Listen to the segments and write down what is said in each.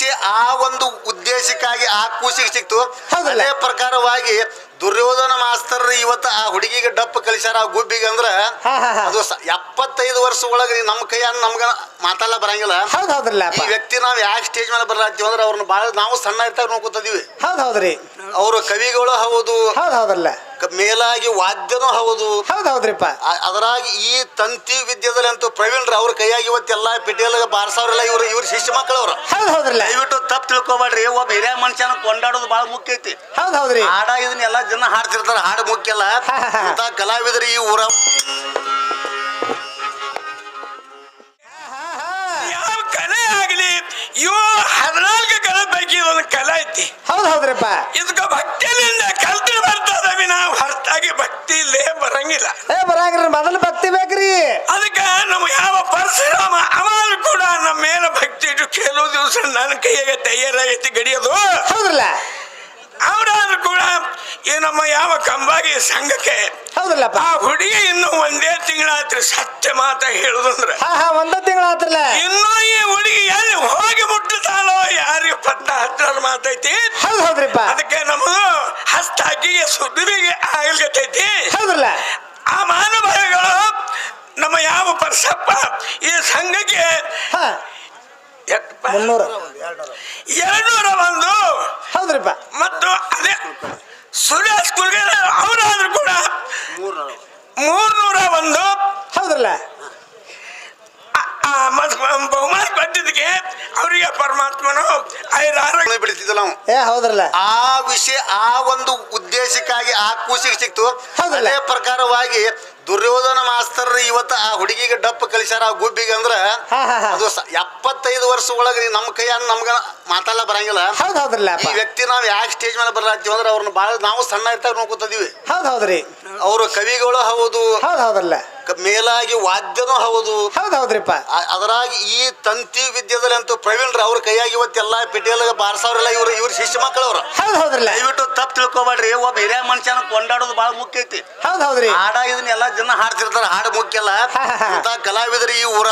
ವಿಷಯ ಆ ಒಂದು ಉದ್ದೇಶಕ್ಕಾಗಿ ಆ ಕೂಸಿಗೆ ಸಿಕ್ತು. ಹೌದಲ್ಲ? ಅದೇ ಪ್ರಕಾರವಾಗಿ ದುರ್ಯೋಧನ ಮಾಸ್ತರ್ ಇವತ್ತು ಆ ಹುಡುಗಿಗೆ ಡಪ್ಪ ಕಲಿಸ್ಯಾರ ಆ ಗುಬ್ಬಿಗೆ ಅಂದ್ರ. ಅದು ಎಪ್ಪತ್ತೈದು ವರ್ಷ ಒಳಗೆ ನಮ್ಮ ಕೈಯನ್ನ ನಮ್ಗ ಮಾತಾಡ ಬರಂಗಿಲ್ಲ. ಈ ವ್ಯಕ್ತಿ ನಾವ್ ಯಾಕೆ ಸ್ಟೇಜ್ ಮೇಲೆ ಬರ್ಲಾತೀವಿ ಅಂದ್ರೆ ಅವ್ರನ್ನ ಬಹಳ ನಾವು ಸಣ್ಣ ಇರ್ತಾಗ ನೋಡ್ಕೊತಿದೀವಿ. ಹೌದ್ ಹೌದ್ರಿ. ಅವರು ಕವಿಗಳು ಹೌದು. ಹೌದ್ ಹೌದ್ರಲ್ಲ. ಕ- ಮೇಲಾಗಿ ವಾದ್ಯನೂ ಹೌದು. ಹೌದೌದ್ರಿಪ್ಪ ಅದರಾಗಿ ಈ ತಂತಿ ವಿದ್ಯದಲ್ಲಿ ಅಂತೂ ಪ್ರವೀಣ್ರ ಅವ್ರ ಕೈಯಾಗಿ ಇವತ್ತೆಲ್ಲ ಪಿಟಿಎಲ್ ಬಾರ್ಸವ್ರೆಲ್ಲ ಇವ್ರು ಇವ್ರ ಶಿಷ್ಯ ಮಕ್ಕಳು ಅವ್ರು ಹೌದ್ ಹೌದ್ರಲ್ಲ. ದಯವಿಟ್ಟು ತಪ್ಪು ತಿಳ್ಕೊಬೇಡ್ರಿ. ಒಬ್ಬ ಹಿರಿಯ ಮನುಷ್ಯನ ಕೊಂಡಾಡೋದು ಬಹಳ ಮುಖ್ಯ ಐತಿ. ಹೌದೌದ್ರಿ ಹೌದ್ರಿ. ಹಾಡ ಇದನ್ನೆಲ್ಲ ಜನ ಹಾಡ್ತಿರ್ತಾರ ಹಾಡು ಮುಖ್ಯ ಅಲ್ಲ. ಕಲಾವಿದ್ರಿ. ಇಂಥ ಕಲಾವಿದರು ಈ ಊರ ಯಾವ ಕಲೆ ಆಗಲಿ? ಇವು ಹದಿನಾಲ್ಕು ಕಲೆ ಪೈಕಿ ಒಂದು ಕಲೆ ಐತಿ. ಹೌದ್ ಹೌದ್ರಿಪ್ಪ. ನನ್ನ ಕೈಯಾಗ ತಯಾರಾಗೈತಿ ಗಡಿಯೋದು. ಹೌದ್ರಲ್ಲ? ಅವರಾದ್ರೂ ಕೂಡ ಈ ನಮ್ಮ ಯಾವ ಕಂಬಾಗಿ ಸಂಘಕ್ಕೆ ಹೌದಲ್ಲ ಆ ಹುಡುಗಿ ಇನ್ನು ಒಂದೇ ತಿಂಗಳಾತ್ರಿ ಸತ್ಯ ಮಾತ ಹೇಳುದಂದ್ರೆ ಒಂದೇ ತಿಂಗಳಾತ್ರಲ್ಲ. ಇನ್ನೂ ಈ ಹುಡುಗಿ ಎಲ್ಲಿ ಹೋಗಿ ಮುಟ್ಟುತ್ತಾಳೋ ಯಾರಿಗೆ ಪತ್ತ ಹತ್ತಿರ ಮಾತೈತಿ. ಹೌದು ಹೌದ್ರಿಪ್ಪ. ಅದಕ್ಕೆ ನಮಗೂ ಹಸ್ತ ಹಾಕಿಗೆ ಸುದ್ದಿಗೆ ಆಗ್ಲಿಕತ್ತೈತಿ. ಹೌದಲ್ಲ ಆ ಮಾನವಗಳು ನಮ್ಮ ಯಾವ ಪರ್ಸಪ್ಪ ಈ ಸಂಘಕ್ಕೆ? ಮುನ್ನೂರ. ಎರಡ್ನೂರ ಒಂದು. ಹೌದ್ರಿಪ್ಪ. ಮತ್ತು ಅದೇ ಸುರೇಶ್ ಸ್ಕೂಲ್ಗೆ ಅವರಾದ್ರೂ ಕೂಡ ಮೂರ್ನೂರ ಒಂದು. ಮತ್ ಬಹುಮಾನ ಕೊಟ್ಟಿದ್ದಕ್ಕೆ ಅವರಿಗೆ ಪರಮಾತ್ಮನು ಐದಾರು ಬಿಡ್ತಿದ್ದಿಲ್ಲ ಏ ಹೌದ್ರಲ್ಲ? ಆ ವಿಷಯ ಆ ಒಂದು ಉದ್ದೇಶಕ್ಕಾಗಿ ಆ ಕೂಸಿಗೆ ಸಿಕ್ತು. ಹೌದಲ್ಲ? ಅದೇ ಪ್ರಕಾರವಾಗಿ ದುರ್ಯೋಧನ ಮಾಸ್ತರ್ ಇವತ್ತು ಆ ಹುಡುಗಿಗೆ ಡಪ್ಪ ಕಲಿಸ್ಯಾರ ಆ ಗುಬ್ಬಿಗೆ ಅಂದ್ರ. ಅದು ಸ- ಎಪ್ಪತ್ತೈದು ವರ್ಷ ಒಳಗೆ ನಮ್ಮ ಕೈಯನ್ನ ನಮ್ಗ ಮಾತಾಡಲ್ಲ ಬರಂಗಿಲ್ಲ. ಹೌದ್ ಹೌದ್ರಲ್ಲ ಈ ವ್ಯಕ್ತಿ ನಾವ್ ಯಾಕೆ ಸ್ಟೇಜ್ ಮೇಲೆ ಬರ್ಲಾತೀವಿ ಅಂದ್ರೆ ಅವ್ರನ್ನ ಬಾಳ ನಾವು ಸಣ್ಣ ಇರ್ತಾಗ ನೋಡ್ಕೊತಿದ್ವಿ. ಹೌದ್ ಹೌದ್ರಿ. ಅವರು ಕವಿಗಳು ಹೌದು. ಹೌದ್ ಹೌದ್ರಲ್ಲ. ಕ- ಮೇಲಾಗಿ ವಾದ್ಯನೂ ಹೌದು. ಹೌದ್ ಹೌದ್ರಿಪ್ಪ. ಅದರಾಗಿ ಈ ತಂತಿ ವಿದ್ಯದಲ್ಲಿ ಅಂತೂ ಪ್ರವೀಣ್ರ ಅವ್ರ ಕೈಯಾಗಿ ಇವತ್ತೆಲ್ಲ ಪಿಟಿಯಲ್ಲ ಬಾರಿಸೋರೆಲ್ಲ ಇವ್ರು ಇವ್ರ ಶಿಷ್ಯ ಮಕ್ಕಳವ್ರು. ಹೌದ್ ಹೌದ್ರಲ್ಲ. ದಯವಿಟ್ಟು ತಪ್ಪು ತಿಳ್ಕೊಬೇಡ್ರಿ. ಒಬ್ಬ ಹಿರಿಯ ಮನುಷ್ಯನ ಕೊಂಡಾಡೋದು ಬಹಳ ಮುಖ್ಯ ಐತಿ. ಹೌದ್ ಹೌದ್ರಿ. ಹಾಡ ಇದನ್ನ ಎಲ್ಲ ಜನ ಹಾಡ್ತಿರ್ತಾರ. ಹಾಡು ಮುಖ್ಯ ಅಲ್ಲ. ಇಂಥ ಕಲಾವಿದರು ಈ ಊರ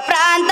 pra.